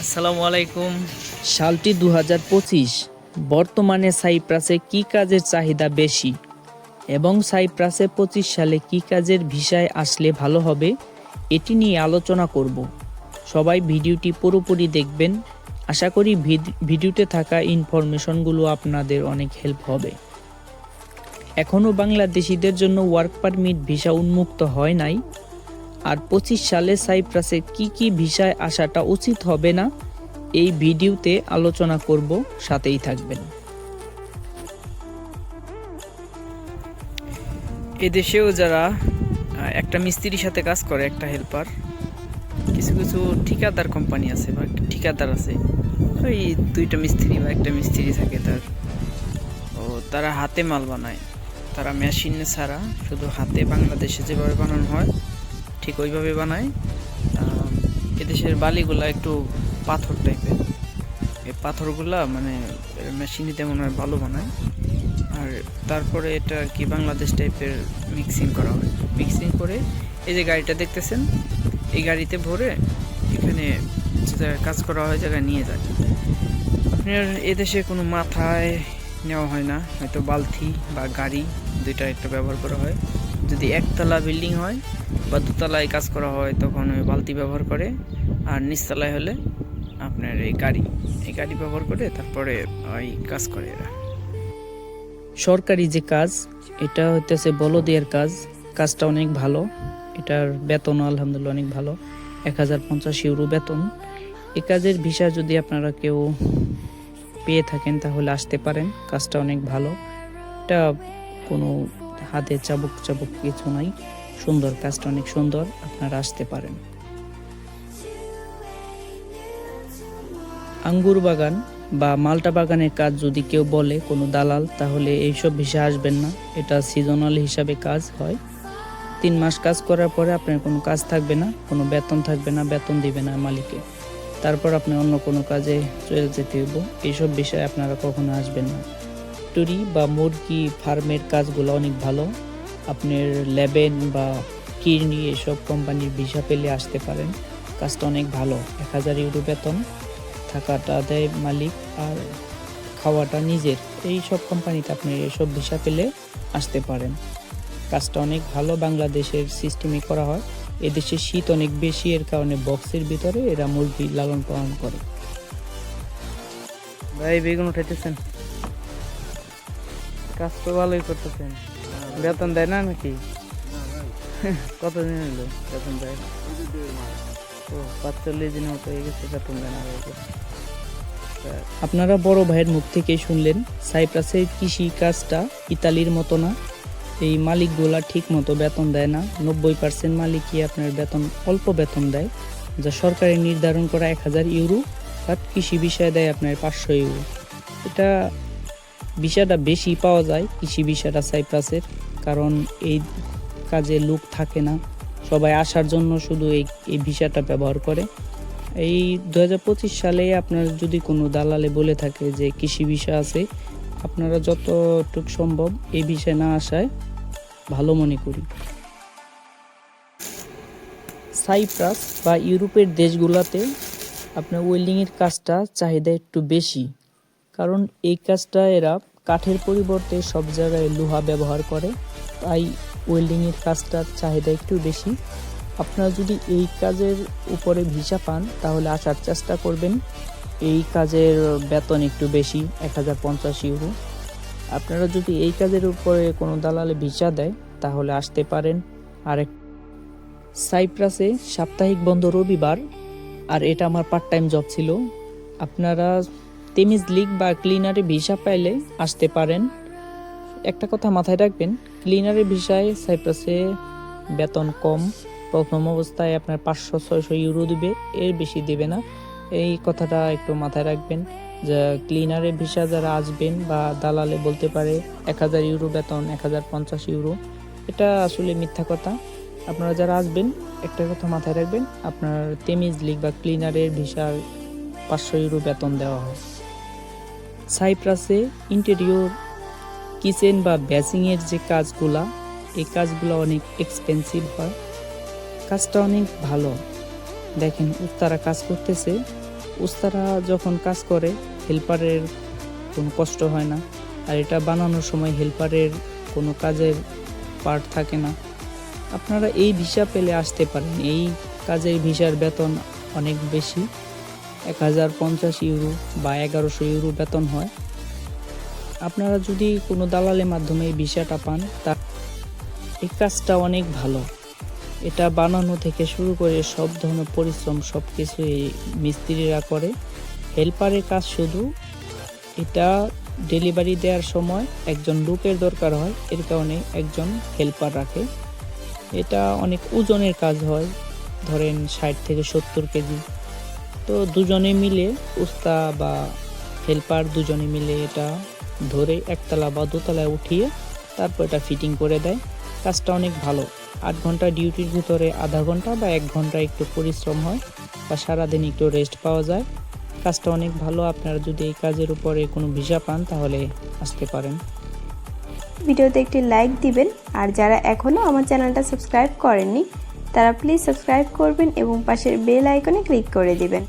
আসসালামু আলাইকুম। সালটি দু হাজার পঁচিশ। বর্তমানে সাইপ্রাসে কি কাজের চাহিদা বেশি? এবং সাইপ্রাসে পঁচিশ সালে কি কাজের ভিসায় আসলে ভালো হবে? এটি নিয়ে আলোচনা করব। সবাই ভিডিওটি পুরোপুরি দেখবেন। আশা করি ভিড- ভিডিওতে থাকা ইনফরমেশনগুলো আপনাদের অনেক হেল্প হবে। এখনও বাংলাদেশিদের জন্য ওয়ার্ক পারমিট ভিসা উন্মুক্ত হয় নাই। আর পঁচিশ সালে সাইপ্রাসে কি কি ভিসায় আসাটা উচিত হবে না, এই ভিডিওতে আলোচনা করব, সাথেই থাকবেন। এদেশেও যারা একটা মিস্ত্রির সাথে কাজ করে, একটা হেল্পার, কিছু কিছু ঠিকাদার কোম্পানি আছে বা ঠিকাদার আছে, ওই দুইটা মিস্ত্রি বা একটা মিস্ত্রি থাকে তার। ও, তারা হাতে মাল বানায়, তারা মেশিন ছাড়া শুধু হাতে বাংলাদেশে যেভাবে বানানো হয় ঠিক ওইভাবে বানায়। এদেশের বালিগুলা একটু পাথর টাইপের। এই পাথরগুলা মানে মেশিনে তেমন হয় ভালো বানায়। আর তারপরে এটা কি বাংলাদেশ টাইপের মিক্সিং করা হয়। মিক্সিং করে এই যে গাড়িটা দেখতেছেন, এই গাড়িতে ভরে এখানে কাজ করা হয় জায়গায় নিয়ে যায়। আপনার এদেশে কোনো মাথায় নেওয়া হয় না, হয়তো বালতি বা গাড়ি দুইটা একটা ব্যবহার করা হয়। যদি একতলা বিল্ডিং হয় বা দুতলায় কাজ করা হয়, তখন ওই বালতি ব্যবহার করে আর নিচতলায় হলে আপনার এই গাড়ি। এই গাড়ি ব্যবহার করে তারপরে ওই কাজ করে এরা। সরকারি যে কাজ, এটা হইতেছে বলদিয়ার কাজ। কাজটা অনেক ভালো, এটার বেতনও আলহামদুলিল্লাহ অনেক ভালো, এক হাজার পঞ্চাশ ইউরো বেতন। এ কাজের ভিসা যদি আপনারা কেউ পেয়ে থাকেন, তাহলে আসতে পারেন, কাজটা অনেক ভালো। এটা কোনো হাতে চাবুক চাবুক কিছু নাই। সুন্দর কাজটা অনেক সুন্দর, আপনারা আসতে পারেন। আঙ্গুর বাগান বা মালটা বাগানের কাজ যদি কেউ বলে কোনো দালাল, তাহলে এইসব ভিসা আসবেন না। এটা সিজনাল হিসাবে কাজ হয়। তিন মাস কাজ করার পরে আপনার কোনো কাজ থাকবে না, কোনো বেতন থাকবে না, বেতন দিবে না মালিকে। তারপর আপনি অন্য কোনো কাজে চলে যেতে হইব। এইসব বিষয়ে আপনারা কখনো আসবেন না। টুরি বা মুরগি ফার্মের কাজগুলো অনেক ভালো। আপনার লেবেন বা কিডনি এসব কোম্পানির ভিসা পেলে আসতে পারেন। কাজটা অনেক ভালো। এক হাজার ইউরো বেতন, থাকাটা দেয় মালিক আর খাওয়াটা নিজের। এই সব কোম্পানিতে আপনি এসব ভিসা পেলে আসতে পারেন। কাজটা অনেক ভালো বাংলাদেশের সিস্টেমে করা হয়। এদেশে শীত অনেক বেশি, এর কারণে বক্সের ভিতরে এরা মুরগি লালন পালন করে। ভাই, বেগুন উঠাইতেছেন। কাজ তো ভালোই করতেছেন। বেতন দেয় না নাকি? কত দিন হলো বেতন দেয়? ও, পাঁচচল্লিশ দিনের মতো হয়ে গেছে বেতন দেয় না আপনারা বড় ভাইয়ের মুখ থেকে শুনলেন, সাইপ্রাসের কৃষি কাজটা ইতালির মতো না। এই মালিকগুলা ঠিক মতো বেতন দেয় না। নব্বই পার্সেন্ট মালিকই আপনার বেতন, অল্প বেতন দেয়, যা সরকারের নির্ধারণ করা এক হাজার ইউরো বাট কৃষি বিষয়ে দেয় আপনার পাঁচশো ইউরো। এটা বিষয়টা বেশি পাওয়া যায় কৃষি বিষয়টা সাইপ্রাসের, কারণ এই কাজে লোক থাকে না। সবাই আসার জন্য শুধু এই এই ভিসাটা ব্যবহার করে। এই দু হাজার পঁচিশ সালে আপনার যদি কোনো দালালে বলে থাকে যে কৃষি বিষয় আছে, আপনারা যতটুক সম্ভব এই বিষয়ে না আসায় ভালো মনে করি। সাইপ্রাস বা ইউরোপের দেশগুলোতে আপনার ওয়েল্ডিংয়ের কাজটা চাহিদা একটু বেশি। কারণ এই কাজটা এরা কাঠের পরিবর্তে সব জায়গায় লোহা ব্যবহার করে, তাই ওয়েল্ডিংয়ের কাজটার চাহিদা একটু বেশি। আপনারা যদি এই কাজের উপরে ভিসা পান, তাহলে আসার চেষ্টা করবেন। এই কাজের বেতন একটু বেশি, এক হাজার পঞ্চাশ ইউরো। আপনারা যদি এই কাজের উপরে কোনো দালালে ভিসা দেয়, তাহলে আসতে পারেন। আর এক সাইপ্রাসে সাপ্তাহিক বন্ধ রবিবার, আর এটা আমার পার্ট টাইম জব ছিল। আপনারা তেমিজ লিগ বা ক্লিনারে ভিসা পাইলে আসতে পারেন। একটা কথা মাথায় রাখবেন, ক্লিনারের ভিসায় সাইপ্রাসে বেতন কম, প্রথম অবস্থায় আপনার পাঁচশো, ছয়শো ইউরো দিবে, এর বেশি দেবে না। এই কথাটা একটু মাথায় রাখবেন যে ক্লিনারে ভিসা যারা আসবেন বা দালালে বলতে পারে এক হাজার ইউরো বেতন, এক হাজার পঞ্চাশ ইউরো, এটা আসলে মিথ্যা কথা। আপনারা যারা আসবেন, একটা কথা মাথায় রাখবেন, আপনার তেমিজ লিগ বা ক্লিনারের ভিসার পাঁচশো ইউরো বেতন দেওয়া হয়। সাইপ্রাসে ইন্টেরিয়র কিচেন বা বেসিংয়ের যে কাজগুলা, এই কাজগুলো অনেক এক্সপেন্সিভ হয়। কাজটা অনেক ভালো। দেখেন, উস্তারা কাজ করতেছে। উস্তারা যখন কাজ করে হেল্পারের কোনো কষ্ট হয় না। আর এটা বানানোর সময় হেল্পারের কোনো কাজের পার্ট থাকে না। আপনারা এই ভিসা পেলে আসতে পারেন। এই কাজের ভিসার বেতন অনেক বেশি। এক হাজার পঞ্চাশ ইউরো বা এগারোশো ইউরো বেতন হয়। আপনারা যদি কোনো দালালের মাধ্যমে এই ভিসাটা পান, তা এই কাজটা অনেক ভালো। এটা বানানো থেকে শুরু করে সব ধরনের পরিশ্রম সব কিছু এই মিস্ত্রিরা করে। হেল্পারের কাজ শুধু এটা ডেলিভারি দেওয়ার সময় একজন লোকের দরকার হয়, এর কারণে একজন হেল্পার রাখে। এটা অনেক ওজনের কাজ হয়, ধরেন ষাট থেকে সত্তর কেজি। তো দুজনে মিলে উস্তা বা হেল্পার দুজনে মিলে এটা ধরে একতলা বা দোতলায় উঠিয়ে তারপর এটা ফিটিং করে দেয়। কাজটা অনেক ভালো। আট ঘণ্টা ডিউটির ভিতরে আধা ঘণ্টা বা এক ঘণ্টা একটু পরিশ্রম হয় বা সারাদিন একটু রেস্ট পাওয়া যায়। কাজটা অনেক ভালো। আপনারা যদি এই কাজের উপরে কোনো ভিসা পান তাহলে আসতে পারেন। ভিডিওতে একটি লাইক দিবেন। আর যারা এখনও আমার চ্যানেলটা সাবস্ক্রাইব করেননি, তারা প্লিজ সাবস্ক্রাইব করবেন এবং পাশের বেল আইকনে ক্লিক করে দিবেন।